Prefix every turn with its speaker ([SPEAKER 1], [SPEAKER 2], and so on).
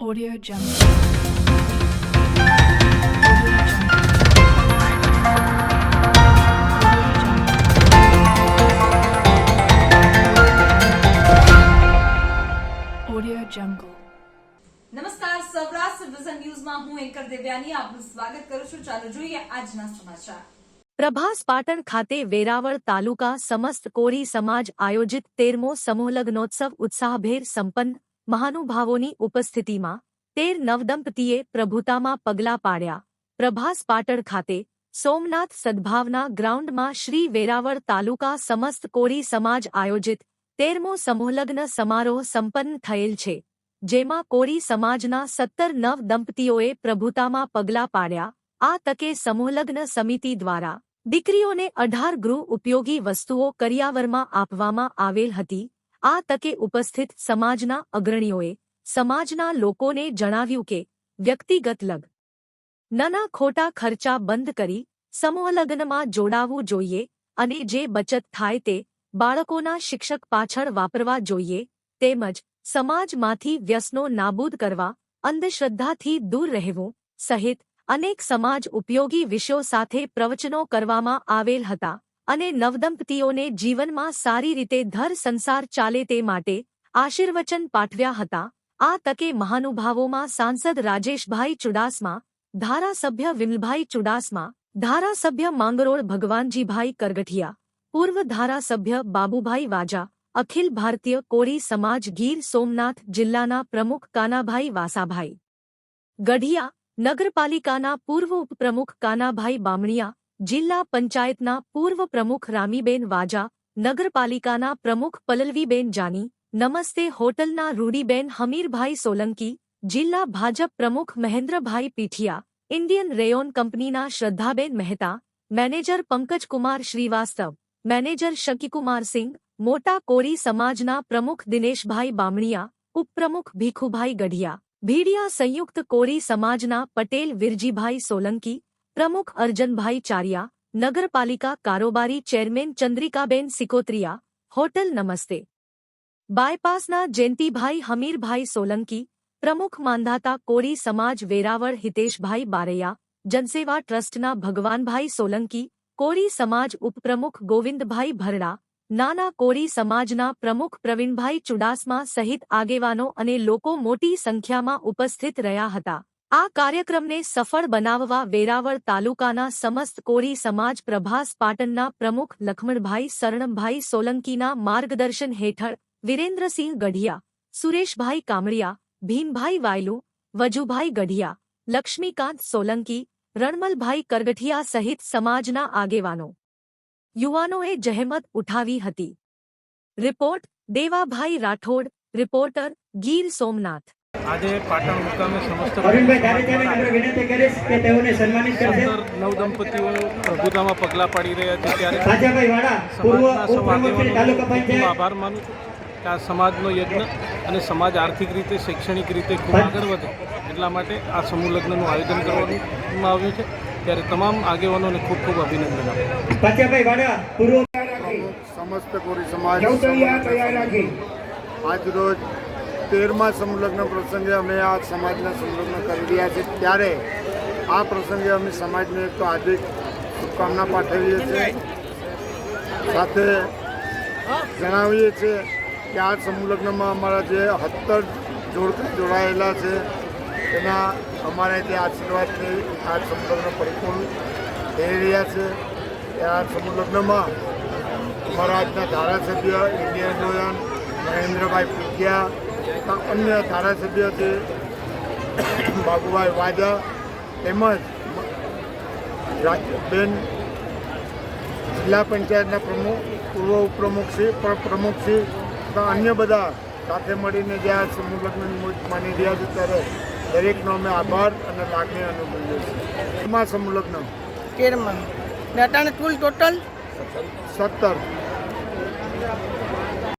[SPEAKER 1] Audio Jungle. Audio Jungle. Audio Jungle.
[SPEAKER 2] નમસ્કાર Saurashtra vision ન્યૂઝમાં હું એન્કર દેવ્યાની આપનું સ્વાગત કરું છું ચાલો જોઈએ આજના સમાચાર
[SPEAKER 3] પ્રભાસ પાટણ ખાતે વેરાવળ તાલુકા સમસ્ત કોરી સમાજ આયોજિત તેરમો સમૂહલગ્નોત્સવ ઉત્સાહભેર સંપન્ન મહાનુભાવોની ઉપસ્થિતિમાં તેર નવદંપતીએ પ્રભુતામાં પગલાં પાડ્યા. પ્રભાસ પાટણ ખાતે સોમનાથ સદભાવના ગ્રાઉન્ડમાં શ્રી વેરાવળ તાલુકા સમસ્ત કોરી સમાજ આયોજિત તેરમો સમૂહલગ્ન સમારોહ સંપન્ન થયેલ છે, જેમાં કોરી સમાજના સત્તર નવ દંપતીઓએ પ્રભુતામાં પગલાં પાડ્યા. આ તકે સમૂહલગ્ન સમિતિ દ્વારા દીકરીઓને અઢાર ગૃહ ઉપયોગી વસ્તુઓ કરિયાવરમાં આપવામાં આવેલ હતી. આ તકે ઉપસ્થિત સમાજના અગ્રણીઓએ સમાજના લોકોને જણાવ્યું કે વ્યક્તિગત લગ નાના ખોટા ખર્ચા બંધ કરી સમૂહલગ્નમાં જોડાવવું જોઈએ અને જે બચત થાય તે બાળકોના શિક્ષક પાછળ વાપરવા જોઈએ તેમજ સમાજમાંથી વ્યસનો નાબૂદ કરવા, અંધશ્રદ્ધાથી દૂર રહેવું સહિત અનેક સમાજ ઉપયોગી વિષયો સાથે પ્રવચનો કરવામાં આવેલ હતા. અને નવદંપતીઓને જીવનમાં સારી રીતે ધર સંસાર ચાલે તે માટે આશીર્વચન પાઠવ્યા હતા. આ તકે મહાનુભાવોમાં સાંસદ રાજેશભાઈ ચુડાસમા, ધારાસભ્ય વિમલભાઈ ચુડાસમા, ધારાસભ્ય માંગરોળ ભગવાનજીભાઈ કરગઠિયા, પૂર્વ ધારાસભ્ય બાબુભાઈ વાજા, અખિલ ભારતીય કોળી સમાજ ગીર સોમનાથ જિલ્લાના પ્રમુખ કાનાભાઈ વાસાભાઈ. ગઢિયા નગરપાલિકાના પૂર્વ ઉપપ્રમુખ કાનાભાઈ બામણિયા જિલ્લા પંચાયતના પૂર્વ પ્રમુખ રામીબેન વાજા, નગરપાલિકાના પ્રમુખ પલલવીબેન જાની, નમસ્તે હોટલના રૂડીબેન હમીરભાઈ સોલંકી, જિલ્લા ભાજપ પ્રમુખ મહેન્દ્રભાઈ પીઠિયા, ઇન્ડિયન રેયોન કંપનીના શ્રદ્ધાબેન મહેતા, મેનેજર પંકજકુમાર શ્રીવાસ્તવ, મેનેજર શકીકુમાર સિંઘ, મોટા કોરી સમાજના પ્રમુખ દિનેશભાઈ બામણિયા, ઉપપ્રમુખ ભીખુભાઈ ગઢિયા, ભીડિયા સંયુક્ત કોરી સમાજના પટેલ વિરજીભાઈ સોલંકી પ્રમુખ અર્જનભાઈ ચારિયા, નગરપાલિકા કારોબારી ચેરમેન ચંદ્રિકાબેન સિકોત્રિયા, હોટલ નમસ્તે. બાયપાસના જયંતિભાઈ હમીરભાઈ સોલંકી, પ્રમુખ માંધાતા કોળી સમાજ વેરાવળ હિતેશભાઈ બારૈયા, જનસેવા ટ્રસ્ટના ભગવાનભાઈ સોલંકી કોરી સમાજ ઉપપ્રમુખ ગોવિંદભાઈ ભરડા, નાના કોળી સમાજના પ્રમુખ પ્રવીણભાઈ ચુડાસમા સહિત આગેવાનો અને લોકો મોટી સંખ્યામાં ઉપસ્થિત રહ્યા હતા. આ કાર્યક્રમને સફળ બનાવવા વેરાવળ તાલુકાના સમસ્ત કોળી સમાજ પ્રભાસ પાટણના પ્રમુખ લખમણભાઈ સરણમભાઈ સોલંકીના માર્ગદર્શન હેઠળ વિરેન્દ્રસિંહ ગઢિયા, સુરેશભાઈ કામડિયા ભીમભાઈ વાયલુ, વજુભાઈ ગઢિયા, લક્ષ્મીકાંત સોલંકી, રણમલભાઈ કરગઠિયા સહિત સમાજના આગેવાનો. યુવાનોએ જહેમત ઉઠાવી હતી. Report Devabhai Rathod, reporter Gir Somnath.
[SPEAKER 4] આજે પાટણ મુકામે સમસ્ત નવ નવદંપતિઓ પ્રભુતામાં પગલાં પાડી રહ્યા છે ત્યારે
[SPEAKER 5] રાજાભાઈ વાડા પૂર્વ
[SPEAKER 4] સમાજના આભાર માનું છું કે આ સમાજનો યજ્ઞ અને સમાજ આર્થિક રીતે શૈક્ષણિક રીતે ખૂબ આગળ વધે એટલા માટે આ સમૂહ લગ્નનું આયોજન કરવામાં આવ્યું છે. ત્યારે તમામ આગેવાનોને ખૂબ ખૂબ અભિનંદન આપું
[SPEAKER 5] પાચાભાઈ વાડા પૂર્વ
[SPEAKER 6] સમસ્ત કોરી સમાજ આજ રોજ તેરમા સંલગ્ન પ્રસંગે અમે આ સમાજના સંલગ્ન કરી રહ્યા છીએ. ત્યારે આ પ્રસંગે અમે સમાજને એક તો હાર્દિક શુભકામના પાઠવીએ છીએ. સાથે જણાવીએ છીએ કે આ સંલગ્નમાં અમારા જે હત્તર જોડાયેલા છે તેના અમારે ત્યાં આશીર્વાદથી આ સંલગ્ન પરિપૂર્ણ થઈ રહ્યા છે. આ સંલગ્નમાં અમારા આજના ધારાસભ્ય ઇન્ડિયન રોયન મહેન્દ્રભાઈ તથા અન્ય ધારાસભ્ય છે બાબુભાઈ વાજા તેમજ બેન જિલ્લા પંચાયતના પ્રમુખ પૂર્વ ઉપપ્રમુખશ્રી પણ પ્રમુખશ્રી તથા અન્ય બધા સાથે મળીને જે આ સમૂહ લગ્ન માની રહ્યા છે ત્યારે દરેકનો અમે આભાર અને લાગણી અનુભવીએ છીએ. એમાં સમૂહ લગ્ન?
[SPEAKER 7] તેરમાં અટાણે કુલ ટોટલ?
[SPEAKER 6] સત્તર.